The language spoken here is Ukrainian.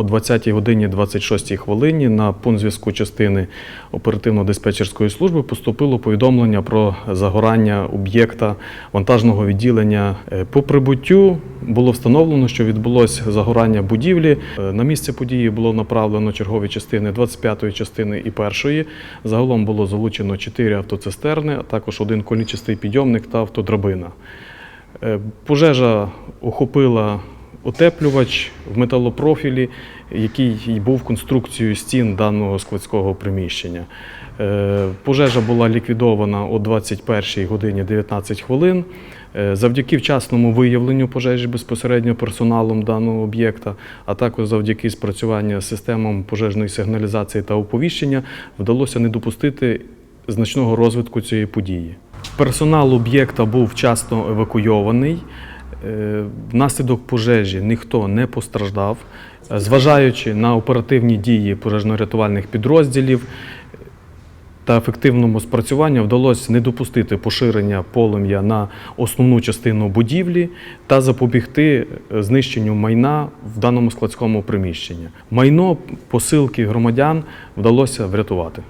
о 20 годині 26 хвилині на пункт зв'язку частини оперативно-диспетчерської служби поступило повідомлення про загорання об'єкта вантажного відділення. Е, По прибуттю було встановлено, що відбулося загорання будівлі. Е, На місце події було направлено чергові частини 25-ї частини і 1-ї. Загалом було залучено 4 автоцистерни, а також один колічастий підйомник та автодрабина. Е, Пожежа охопила утеплювач в металопрофілі, який був конструкцією стін даного складського приміщення. Е, Пожежа була ліквідована о 21 годині 19 хвилин. Е, Завдяки вчасному виявленню пожежі безпосередньо персоналом даного об'єкта, а також завдяки спрацюванню системам пожежної сигналізації та оповіщення вдалося не допустити значного розвитку цієї події. Персонал об'єкта був вчасно евакуйований. Е, Внаслідок пожежі ніхто не постраждав. Е, Зважаючи на оперативні дії пожежно-рятувальних підрозділів та ефективному спрацюванню, вдалося не допустити поширення полум'я на основну частину будівлі та запобігти е, знищенню майна в даному складському приміщенні. Майно посилки громадян вдалося врятувати.